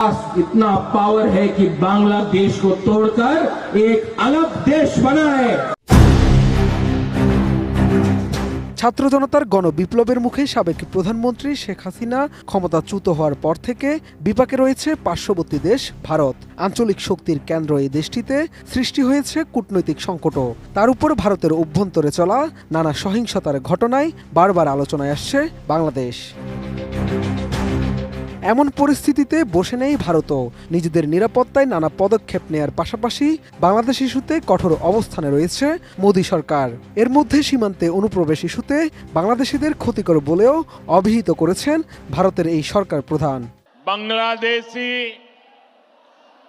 पास इतना पावर है कि बांग्लादेश को तोड़कर एक अलग देश बनाए ছাত্র জনতার গণবিপ্লবের মুখে সাবেক প্রধানমন্ত্রী শেখ হাসিনা ক্ষমতাচ্যুত হওয়ার পর থেকে বিপাকে রয়েছে পার্শ্ববর্তী দেশ ভারত আঞ্চলিক শক্তির কেন্দ্র এই দেশটিতে সৃষ্টি হয়েছে কূটনৈতিক সংকটও তার উপর ভারতের অভ্যন্তরে চলা নানা সহিংসতার ঘটনায় বারবার আলোচনায় আসছে বাংলাদেশ এমন পরিস্থিতিতে বসে নেই ভারতও নিজেদের নিরাপত্তায় নানা পদক্ষেপ নেয়ার পাশাপাশি বাংলাদেশ ইস্যুতে কঠোর অবস্থানে রয়েছে মোদী সরকার এর মধ্যে সীমান্তে অনুপ্রবেশ ইস্যুতে বাংলাদেশিদের ক্ষতিকর বলেও অভিহিত করেছেন ভারতের এই সরকার প্রধান बांग्लादेशी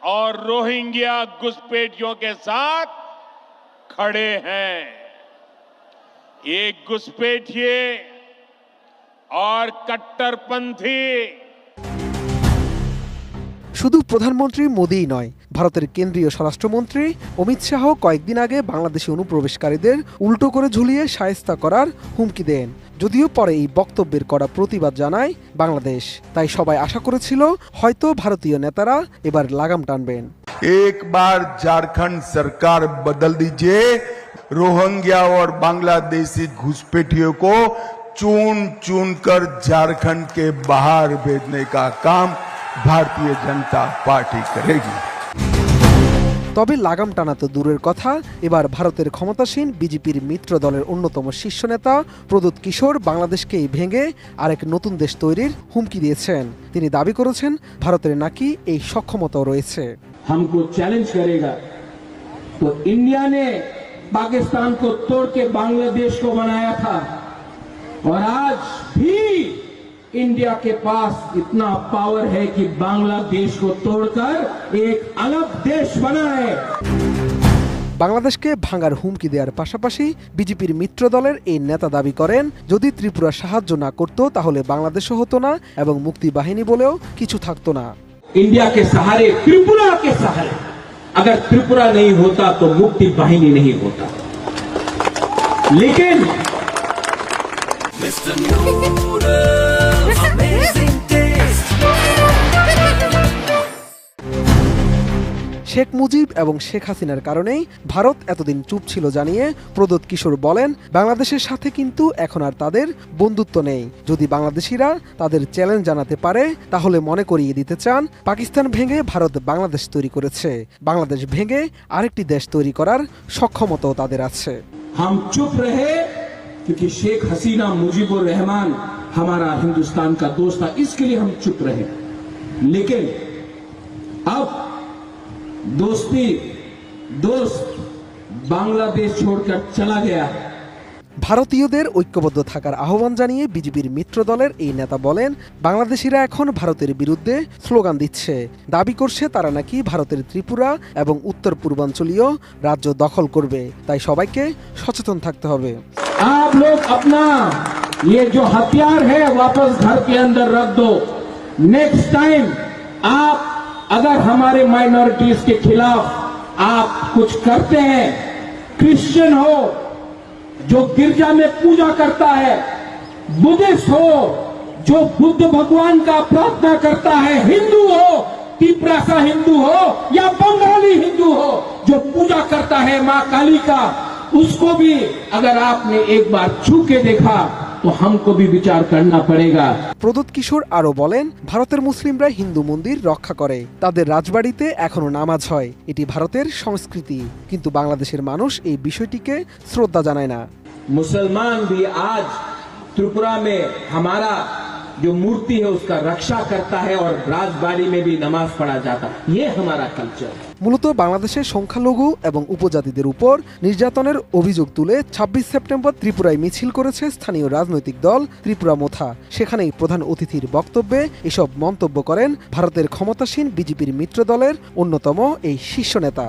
और रोहिंग्या घुसपैठियों के साथ खड़े हैं ये घुसपैठिए और कट्टरपंथी শুধু প্রধানমন্ত্রী মোদিই নয় ভারতের কেন্দ্রীয় স্বরাষ্ট্রমন্ত্রী অমিত শাহ কয়েকদিন আগে বাংলাদেশি অনুপ্রবেশকারীদের উল্টো করে ঝুলিয়ে সায়স্তা করার হুমকি দেন যদিও পরে এই বক্তব্যের করা প্রতিবাদ জানায় বাংলাদেশ তাই সবাই আশা করেছিল হয়তো ভারতীয় নেতারা এবার লাগাম টানবেন एक बार झारखंड सरकार बदल दीजिए रोहिंग्या और बांग्लादेशी घुसपैठियों को चुन चुन कर झारखंड के बाहर भेजने का काम भारतीय जनता पार्टी करेगी তবে লাগাম টানা তো দূরের কথা এবার ভারতের ক্ষমতাসীন বিজেপির মিত্র দলের অন্যতম শীর্ষ নেতা প্রদোত কিশোর বাংলাদেশকেই ভেঙে আরেক নতুন দেশ তৈরির হুমকি দিয়েছেন তিনি দাবি করেছেন ভারতের নাকি এই সক্ষমতাও রয়েছে हमको चैलेंज करेगा तो इंडिया ने पाकिस्तान को तोड़ के बांग्लादेश को बनाया था और आज भी इंडिया के पास इतना पावर है कि बांग्लादेश को तोड़कर एक अलग देश बनाए বাংলাদেশকে ভাঙার হুমকি দেওয়ার পাশাপাশি বিজেপির মিত্র দলের এই নেতা দাবি করেন যদি ত্রিপুরা সাহায্য না করত তাহলে বাংলাদেশও হতো না এবং মুক্তি বাহিনী বলেও কিছু থাকতো না इंडिया के सहारे त्रिपुरा के सहारे अगर त्रिपुरा नहीं होता तो मुक्ति वाहिनी नहीं होता लेकिन শেখ মুজিব এবং শেখ হাসিনার কারণেই ভারত এতদিন চুপ ছিল জানিয়ে প্রদোত কিশোর বলেন বাংলাদেশের সাথে কিন্তু এখন আর তাদের বন্ধুত্ব নেই যদি বাংলাদেশিরা তাদের চ্যালেঞ্জ জানাতে পারে তাহলে মনে করিয়ে দিতে চান পাকিস্তান ভেঙে ভারত বাংলাদেশ তৈরি করেছে বাংলাদেশ ভেঙে আরেকটি দেশ তৈরি করার সক্ষমতাও তাদের আছে हम चुप रहे क्योंकि शेख हसीना मुजीबुर रहमान हमारा हिंदुस्तान का दोस्त था इसके लिए हम चुप रहे लेकिन अब दोस्ती दोस्त बांग्लादेश छोड़कर चला गया है ভারতীয়দের ঐক্যবদ্ধ থাকার আহ্বান জানিয়ে বিজেপির মিত্র দলের এই নেতা বলেন বাংলাদেশিরা এখন ভারতের বিরুদ্ধে স্লোগান দিচ্ছে দাবি করছে তারা নাকি ভারতের ত্রিপুরা এবং উত্তর পূর্বাঞ্চলীয় রাজ্য দখল করবে তাই সবাইকে সচেতন থাকতে হবে आप लोग अपना ये जो हथियार है वापस घर के अंदर रख दो नेक्स्ट टाइम आप अगर हमारे माइनॉरिटीज के खिलाफ आप कुछ करते हैं क्रिश्चियन हो, जो गिरजा में पूजा करता है बुद्धिस्ट हो, जो बुद्ध भगवान का प्रार्थना करता है, हिंदू हो तिपरा सा हिंदू हो, या बंगाली हिंदू हो, जो पूजा करता है माँ काली का, उसको भी अगर आपने एक बार छू के देखा तो हमको भी विचार करना पड़ेगा প্রদোত কিশোর আরও বলেন ভারতের মুসলিমরা হিন্দু মন্দির রক্ষা করে তাদের রাজবাড়িতে এখনো নামাজ হয় এটি ভারতের সংস্কৃতি কিন্তু বাংলাদেশের মানুষ এই বিষয়টিকে শ্রদ্ধা জানায় না मुसलमान भी आज त्रिपुरा में हमारा जो मूर्ति है उसका रक्षा करता है और राजबाड़ी में भी नमाज पढ़ा जाता है ये हमारा कल्चर है মূলত বাংলাদেশের সংখ্যালঘু এবং উপজাতিদের উপর নির্যাতনের অভিযোগ তুলে ২৬ সেপ্টেম্বর ত্রিপুরায় মিছিল করেছে স্থানীয় রাজনৈতিক দল ত্রিপুরা মোথা। সেখানেই প্রধান অতিথির বক্তব্যে এসব মন্তব্য করেন ভারতের ক্ষমতাসীন বিজেপির মিত্র দলের অন্যতম এই শীর্ষ নেতা।